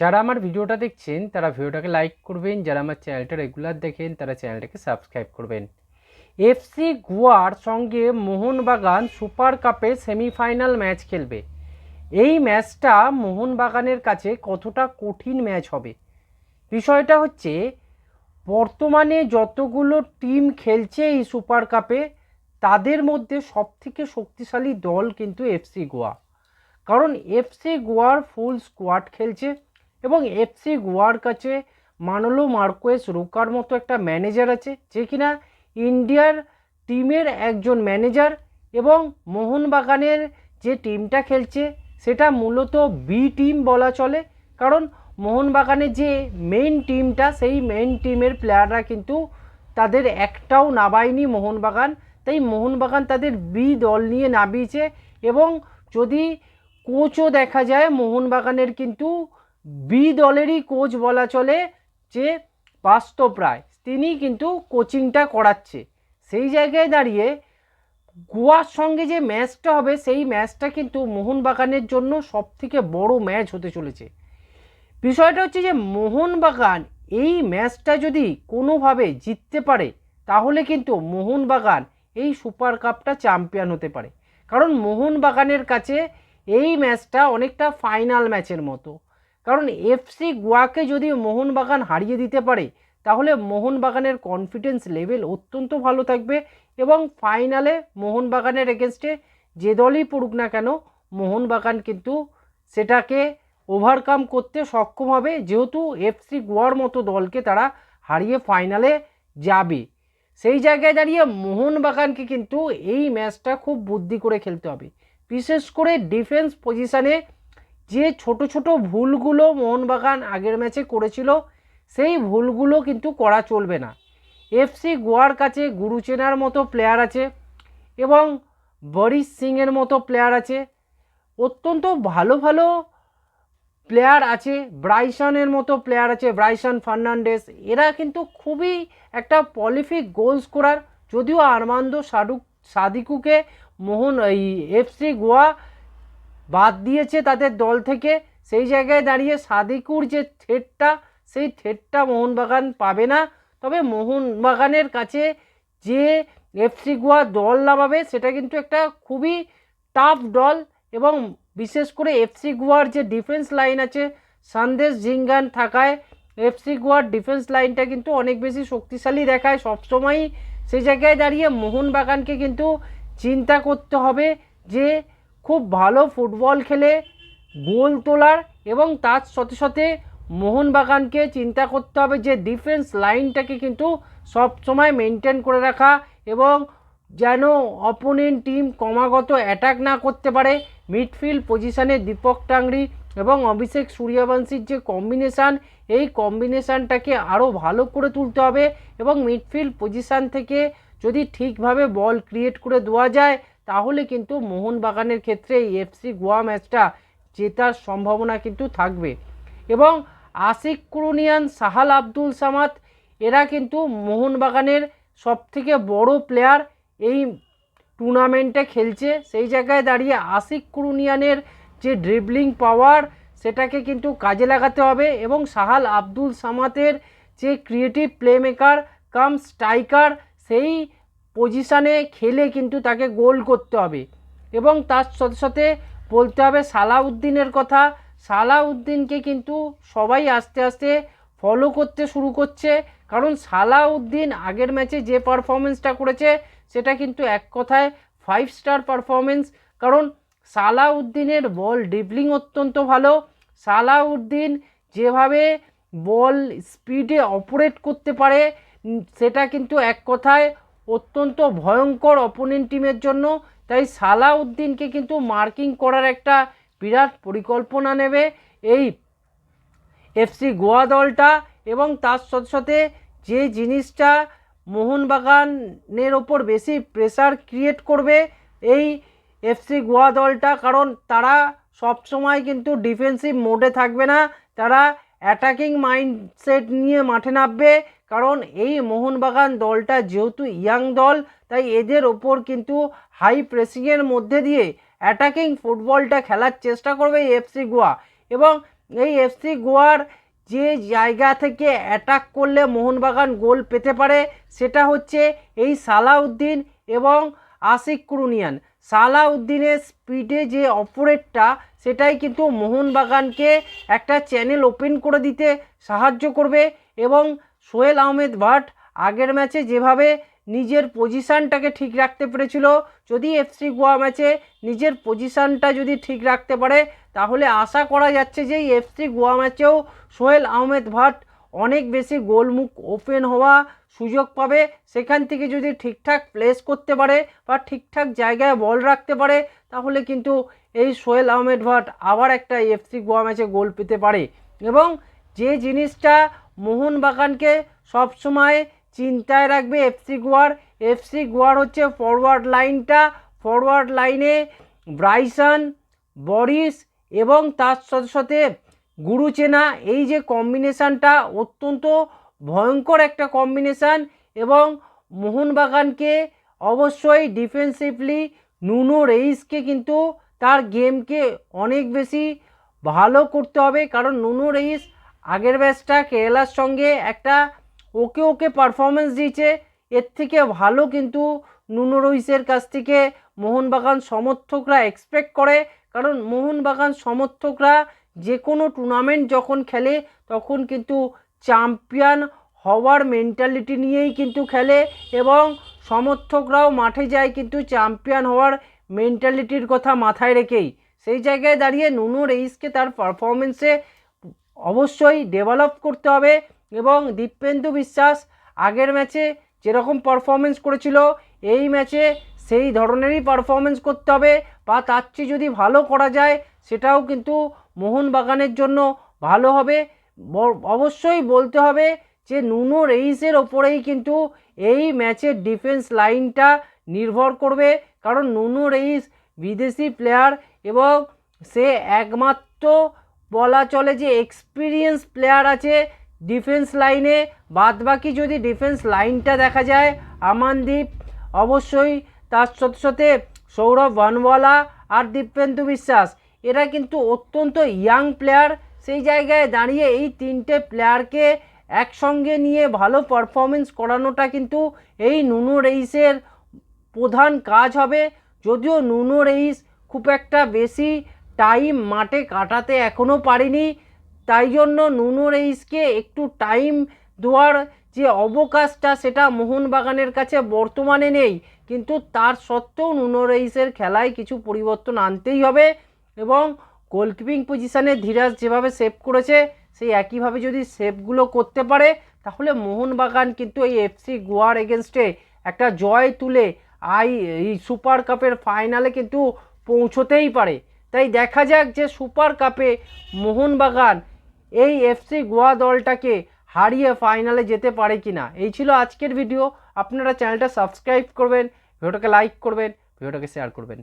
যারা আমার ভিডিওটা দেখছেন, তারা ভিডিওটাকে লাইক করবেন। যারা আমার চ্যানেলটা রেগুলার দেখেন, তারা চ্যানেলটাকে সাবস্ক্রাইব করবেন। এফসি গোয়ার সঙ্গে মোহনবাগান সুপার কাপে সেমিফাইনাল ম্যাচ খেলবে। এই ম্যাচটা মোহনবাগানের কাছে কতটা কঠিন ম্যাচ হবে? বিষয়টা হচ্ছে, বর্তমানে যতগুলো টিম খেলছে এই সুপার কাপে, তাদের মধ্যে সবথেকে শক্তিশালী দল কিন্তু এফসি গোয়া। কারণ এফসি গোয়ার ফুল স্কোয়াড খেলছে। এবং এফসি গোয়ার কাছে মানলো মার্কোয়েস রোকার মতো একটা ম্যানেজার আছে, যে কিনা ইন্ডিয়ার টিমের একজন ম্যানেজার এবং মোহনবাগানের যে টিমটা খেলছে, সেটা মূলত বি টিম বলা চলে। কারণ মোহনবাগানের যে মেইন টিমটা সেই মেইন টিমের প্লেয়াররা কিন্তু তাদের একটাও নাবায়নি মোহনবাগান। তাই মোহনবাগান তাদের বি দল নিয়ে নামিয়েছে এবং যদি কোচও দেখা যায়, মোহনবাগানের কিন্তু বি দলেরই কোচ বলা চলে যে বাস্তব রায় তিনি কিন্তু কোচিংটা করাচ্ছে। সেই জায়গায় দাঁড়িয়ে গোয়ার সঙ্গে যে ম্যাচটা হবে, সেই ম্যাচটা কিন্তু মোহনবাগানের জন্য সবথেকে বড় ম্যাচ হতে চলেছে। বিষয়টা হচ্ছে যে মোহনবাগান এই ম্যাচটা যদি কোনোভাবে জিততে পারে, তাহলে কিন্তু মোহনবাগান এই সুপার কাপটা চ্যাম্পিয়ন হতে পারে। কারণ মোহনবাগানের কাছে এই ম্যাচটা অনেকটা ফাইনাল ম্যাচের মতো। কারণ এফসি গোয়াকে যদি মোহনবাগান হারিয়ে দিতে পারে, তাহলে মোহনবাগানের কনফিডেন্স লেভেল অত্যন্ত ভালো থাকবে এবং ফাইনালে মোহনবাগানের এগেনস্টে যে দলই পড়ুক না কেন, মোহনবাগান কিন্তু সেটাকে ওভারকাম করতে সক্ষম হবে, যেহেতু এফসি গোয়ার মতো দলকে তারা হারিয়ে ফাইনালে যাবে। সেই জায়গায় দাঁড়িয়ে মোহনবাগানকে কিন্তু এই ম্যাচটা খুব বুদ্ধি করে খেলতে হবে। বিশেষ করে ডিফেন্স পজিশানে যে ছোট ছোট ভুলগুলো মোহনবাগান আগের ম্যাচে করেছিল, সেই ভুলগুলো কিন্তু করা চলবে না। এফসি গোয়ার কাছে গুরুচেনার মতো প্লেয়ার আছে এবং বরিশ সিংয়ের মতো প্লেয়ার আছে। অত্যন্ত ভালো ভালো প্লেয়ার আছে, ব্রাইসনের মতো প্লেয়ার আছে, ব্রাইসন ফার্নান্ডেস এরা কিন্তু খুবই একটা পলিফিক গোল স্কোরার যদিও আরমান্দ সাডুক সাদিকুকে মোহন এই এফসি গোয়া বাদ দিয়েছে তাদের দল থেকে। সেই জায়গায় দাঁড়িয়ে সাদিকুর যে থ্রেটটা সেই থ্রেটটা মোহনবাগান পাবে না। তবে মোহনবাগানের কাছে যে এফসি গোয়া দল নামাবে, সেটা কিন্তু একটা খুবই টাফ দল এবং বিশেষ করে এফসি গোয়ার যে ডিফেন্স লাইন আছে, সন্দেশ জিঙ্গান থাকায় এফসি গোয়ার ডিফেন্স লাইনটা কিন্তু অনেক বেশি শক্তিশালী দেখায়। সবসময়ই সেই জায়গায় দাঁড়িয়ে মোহনবাগানকে কিন্তু চিন্তা করতে হবে যে খুব ভালো ফুটবল খেলে গোল তোলার এবং তার সাথে সাথে মোহনবাগানকে চিন্তা করতে হবে যে ডিফেন্স লাইনটাকে কিন্তু সব সময় মেনটেন করে রাখা এবং যেন অপোনেন্ট টিম ক্রমাগত অ্যাটাক না করতে পারে। মিডফিল্ড পজিশানে দীপক টাংরি এবং অভিষেক সূর্যবংশীর যে কম্বিনেশান এই কম্বিনেশানটাকে আরও ভালো করে তুলতে হবে এবং মিডফিল্ড পজিশান থেকে যদি ঠিকভাবে বল ক্রিয়েট করে দেওয়া যায় তাহলে কিন্তু মোহনবাগানের ক্ষেত্রে এই এফসি গোয়া ম্যাচটা জেতার সম্ভাবনা কিন্তু থাকবে। এবং আশিক কুরুনিয়ান, সাহাল আব্দুল সামাদ, এরা কিন্তু মোহনবাগানের সবথেকে বড় প্লেয়ার এই টুর্নামেন্টে খেলছে। সেই জায়গায় দাঁড়িয়ে আশিক কুরুনিয়ানের যে ড্রিবলিং পাওয়ার সেটাকে কিন্তু কাজে লাগাতে হবে এবং সাহাল আব্দুল সামাতের যে ক্রিয়েটিভ প্লেমেকার কাম স্ট্রাইকার সেই পজিশানে খেলে কিন্তু তাকে গোল করতে হবে। এবং তার সাথে সাথে বলতে হবে, সালাউদ্দিনের কথা। সালাউদ্দিনকে কিন্তু সবাই আস্তে আস্তে ফলো করতে শুরু করছে। কারণ সালাউদ্দিন আগের ম্যাচে যে পারফরমেন্সটা করেছে, সেটা কিন্তু এক কথায় ফাইভ স্টার পারফরমেন্স কারণ সালাউদ্দিনের বল ডিবলিং অত্যন্ত ভালো। সালাউদ্দিন যেভাবে বল স্পিডে অপারেট করতে পারে সেটা কিন্তু এক কথায় অত্যন্ত ভয়ঙ্কর অপোনেন্ট টিমের জন্য। তাই সালাউদ্দিনকে কিন্তু মার্কিং করার একটা বিরাট পরিকল্পনা নেবে এই এফসি গোয়া দলটা এবং তার সাথে সাথে যে জিনিসটা মোহনবাগানের ওপর বেশি প্রেসার ক্রিয়েট করবে এই এফসি গোয়া দলটা, কারণ তারা সবসময় কিন্তু ডিফেন্সিভ মোডে থাকবে না। তারা অ্যাটাকিং মাইন্ডসেট নিয়ে মাঠে নামবে। কারণ এই মোহনবাগান দলটা যেহেতু ইয়াং দল, তাই এদের ওপর কিন্তু হাই প্রেসিংয়ের মধ্যে দিয়ে অ্যাটাকিং ফুটবলটা খেলার চেষ্টা করবে এফসি গোয়া। এবং এই এফসি গোয়ার যে জায়গা থেকে অ্যাটাক করলে মোহনবাগান গোল পেতে পারে, সেটা হচ্ছে এই সালাউদ্দিন এবং আশিক কুরুনিয়ান। সালাউদ্দিনের স্পিডে যে অপরেটটা সেটাই কিন্তু মোহনবাগানকে একটা চ্যানেল ওপেন করে দিতে সাহায্য করবে এবং সোহেল আহমেদ ভাট আগের ম্যাচে যেভাবে নিজের পজিশানটাকে ঠিক রাখতে পেরেছিল, যদি এফসি গোয়া ম্যাচে নিজের পজিশানটা যদি ঠিক রাখতে পারে, তাহলে আশা করা যাচ্ছে যে এফসি গোয়া ম্যাচেও সোহেল আহমেদ ভাট অনেক বেশি গোলমুখ ওপেন হওয়া সুযোগ পাবে। সেখান থেকে যদি ঠিকঠাক প্লেস করতে পারে বা ঠিকঠাক জায়গায় বল রাখতে পারে, তাহলে কিন্তু এই সোহেল আহমেদ ভাট আবার একটা এফসি গোয়া ম্যাচে গোল পেতে পারে। এবং যে জিনিসটা মোহনবাগানকে সবসময় চিন্তায় রাখবে এফসি গোয়ার এফসি গোয়ার হচ্ছে ফরওয়ার্ড লাইনটা ফরওয়ার্ড লাইনে ব্রাইসন বরিস এবং তার সাথে সাথে গুরুচেনা। এই যে কম্বিনেশানটা অত্যন্ত ভয়ঙ্কর একটা কম্বিনেশান এবং মোহনবাগানকে অবশ্যই ডিফেন্সিভলি নুনো রেইসকে কিন্তু তার গেমকে অনেক বেশি ভালো করতে হবে। কারণ নুনো রেইস আগের ম্যাচটা কেরালার সঙ্গে একটা ওকে ওকে পারফরমেন্স দিয়েছে। এর থেকে ভালো কিন্তু নুনো রইসের কাছ থেকে মোহনবাগান সমর্থকরা এক্সপেক্ট করে। কারণ মোহনবাগান সমর্থকরা যে কোনো টুর্নামেন্ট যখন খেলে, তখন কিন্তু চ্যাম্পিয়ন হওয়ার মেন্টালিটি নিয়েই কিন্তু খেলে এবং সমর্থকরাও মাঠে যায় কিন্তু চ্যাম্পিয়ন হওয়ার মেন্টালিটির কথা মাথায় রেখেই। সেই জায়গায় দাঁড়িয়ে নুনো রেইসকে তার পারফরমেন্সে অবশ্যই ডেভেলপ করতে হবে এবং দীপেন্দু বিশ্বাস আগের ম্যাচে যেরকম পারফরমেন্স করেছিল, এই ম্যাচে সেই ধরনেরই পারফরমেন্স করতে হবে বা তার চেয়ে যদি ভালো করা যায় সেটাও কিন্তু মোহনবাগানের জন্য ভালো হবে। অবশ্যই বলতে হবে যে নুনো রেইসের ওপরেই কিন্তু এই ম্যাচের ডিফেন্স লাইনটা নির্ভর করবে, কারণ নুনো রেইস বিদেশি প্লেয়ার এবং সে একমাত্র বলা চলে যে এক্সপিরিয়েন্স প্লেয়ার আছে ডিফেন্স লাইনে বাদবাকি যদি ডিফেন্স লাইনটা দেখা যায়, আমানদীপ অবশ্যই তার সাথে সাথে সৌরভ ভানওয়ালা আর দীপেন্দু বিশ্বাস, এরা কিন্তু অত্যন্ত ইয়াং প্লেয়ার সেই জায়গায় দাঁড়িয়ে এই তিনটে প্লেয়ারকে একসঙ্গে নিয়ে ভালো পারফরমেন্স করানোটা কিন্তু এই নুনো রেইসের প্রধান কাজ হবে। যদিও নুনো রেইস খুব একটা বেশি টাইম মাঠে কাটাতে এখনও পারিনি। তাই জন্য নুনো রেইসকে একটু টাইম দেওয়ার যে অবকাশটা, সেটা মোহনবাগানের কাছে বর্তমানে নেই। কিন্তু তার সত্ত্বেও নুনো রেইসের খেলায় কিছু পরিবর্তন আনতেই হবে এবং গোলকিপিং পজিশানে ধীরাজ যেভাবে সেভ করেছে, সেই একইভাবে যদি সেভগুলো করতে পারে, তাহলে মোহনবাগান কিন্তু এই এফসি গোয়ার এগেনস্টে একটা জয় তুলে আই এই সুপার কাপের ফাইনালে কিন্তু পৌঁছতেই পারে। তাই দেখা যাক যে সুপার কাপে মোহনবাগান এই এফসি গোয়া দলটাকে হারিয়ে ফাইনালে যেতে পারে কি না এই ছিল আজকের ভিডিও। আপনারা চ্যানেলটা সাবস্ক্রাইব করবেন, ভিডিওটাকে লাইক করবেন, ভিডিওটাকে শেয়ার করবেন।